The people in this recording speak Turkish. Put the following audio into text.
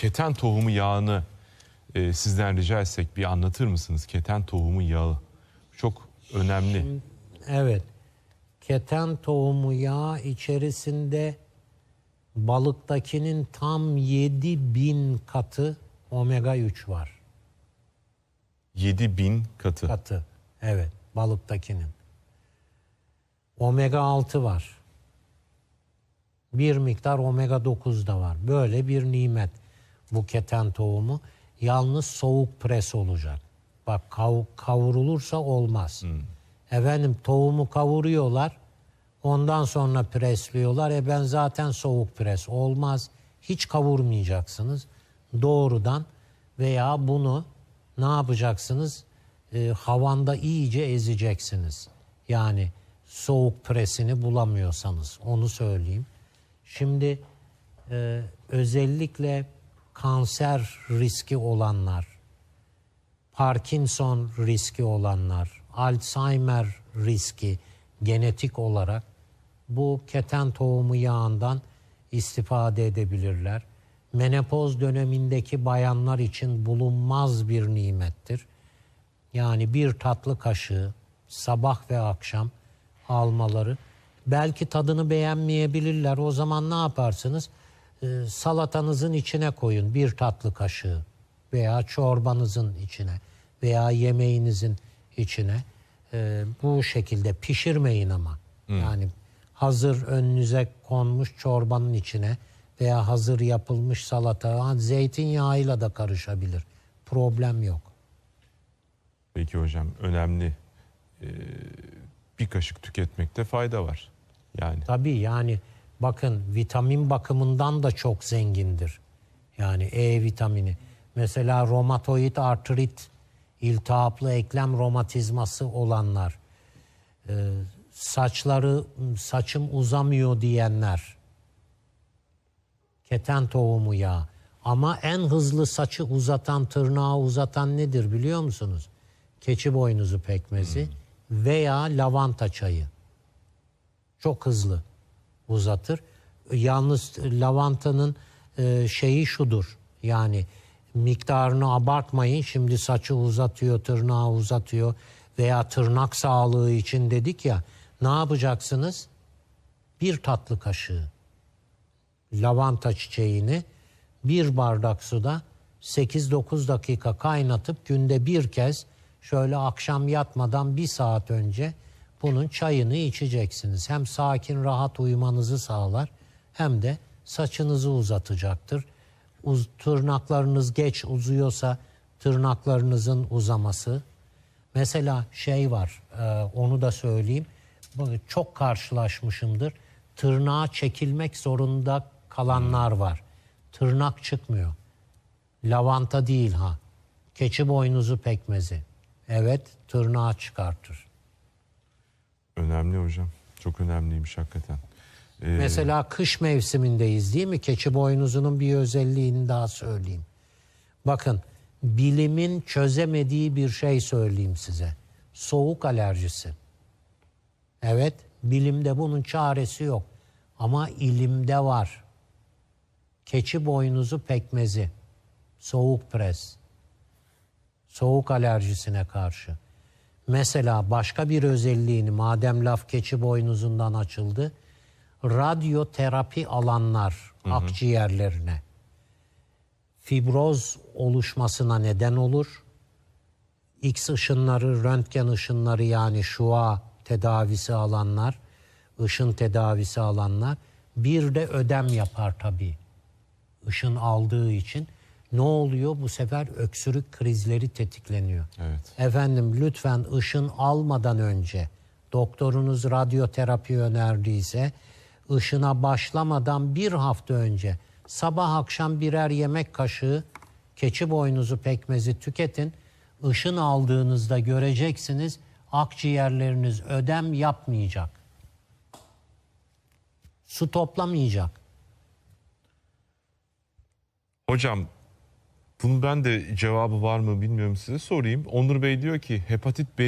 keten tohumu yağını e, sizden rica etsek bir anlatır mısınız? Keten tohumu yağı çok önemli. Evet. Keten tohumu yağı içerisinde balıktakinin tam 7000 katı omega 3 var. 7000 katı. Katı. Evet, balıktakinin. Omega 6 var. Bir miktar omega 9 da var. Böyle bir nimet bu keten tohumu. Yalnız soğuk pres olacak. Bak kav- kavrulursa olmaz. Efendim tohumu kavuruyorlar. Ondan sonra presliyorlar. E ben zaten soğuk pres olmaz. Hiç kavurmayacaksınız. Doğrudan veya bunu ne yapacaksınız? E, havanda iyice ezeceksiniz. Yani soğuk presini bulamıyorsanız onu söyleyeyim. Şimdi e, özellikle kanser riski olanlar, Parkinson riski olanlar, Alzheimer riski genetik olarak bu keten tohumu yağından istifade edebilirler. Menopoz dönemindeki bayanlar için bulunmaz bir nimettir. Yani bir tatlı kaşığı sabah ve akşam almaları. Belki tadını beğenmeyebilirler. O zaman ne yaparsınız? Ee, salatanızın içine koyun bir tatlı kaşığı veya çorbanızın içine veya yemeğinizin içine. Ee, bu şekilde pişirmeyin ama. Yani hazır önünüze konmuş çorbanın içine veya hazır yapılmış salata zeytinyağıyla da karışabilir. Problem yok. Peki hocam önemli. Ee, bir kaşık tüketmekte fayda var. Yani Tabii yani bakın vitamin bakımından da çok zengindir. Yani E vitamini. Mesela romatoid artrit, iltihaplı eklem romatizması olanlar, e, saçları saçım uzamıyor diyenler, keten tohumu yağı. Ama en hızlı saçı uzatan, tırnağı uzatan nedir biliyor musunuz? Keçi boynuzu pekmezi veya lavanta çayı çok hızlı uzatır. Yalnız lavantanın e, şeyi şudur. Yani miktarını abartmayın. Şimdi saçı uzatıyor, tırnağı uzatıyor veya tırnak sağlığı için dedik ya. Ne yapacaksınız? Bir tatlı kaşığı lavanta çiçeğini bir bardak suda 8-9 dakika kaynatıp günde bir kez şöyle akşam yatmadan bir saat önce bunun çayını içeceksiniz. Hem sakin rahat uyumanızı sağlar hem de saçınızı uzatacaktır. Uz, tırnaklarınız geç uzuyorsa tırnaklarınızın uzaması. Mesela şey var e, onu da söyleyeyim. Çok karşılaşmışımdır. Tırnağa çekilmek zorunda kalanlar var. Tırnak çıkmıyor. Lavanta değil ha. Keçi boynuzu pekmezi. Evet tırnağı çıkartır. Önemli hocam. Çok önemliymiş hakikaten. Ee, Mesela kış mevsimindeyiz değil mi? Keçi boynuzunun bir özelliğini daha söyleyeyim. Bakın bilimin çözemediği bir şey söyleyeyim size. Soğuk alerjisi. Evet bilimde bunun çaresi yok. Ama ilimde var. Keçi boynuzu pekmezi. Soğuk pres. Soğuk alerjisine karşı. Mesela başka bir özelliğini madem laf keçi boynuzundan açıldı. Radyoterapi alanlar akciğerlerine fibroz oluşmasına neden olur. X ışınları, röntgen ışınları yani şua tedavisi alanlar, ışın tedavisi alanlar bir de ödem yapar tabii. Işın aldığı için ne oluyor? Bu sefer öksürük krizleri tetikleniyor. Evet. Efendim lütfen ışın almadan önce doktorunuz radyoterapi önerdiyse ışına başlamadan bir hafta önce sabah akşam birer yemek kaşığı keçi boynuzu pekmezi tüketin. Işın aldığınızda göreceksiniz akciğerleriniz ödem yapmayacak. Su toplamayacak. Hocam bunun ben de cevabı var mı bilmiyorum size sorayım. Onur Bey diyor ki hepatit B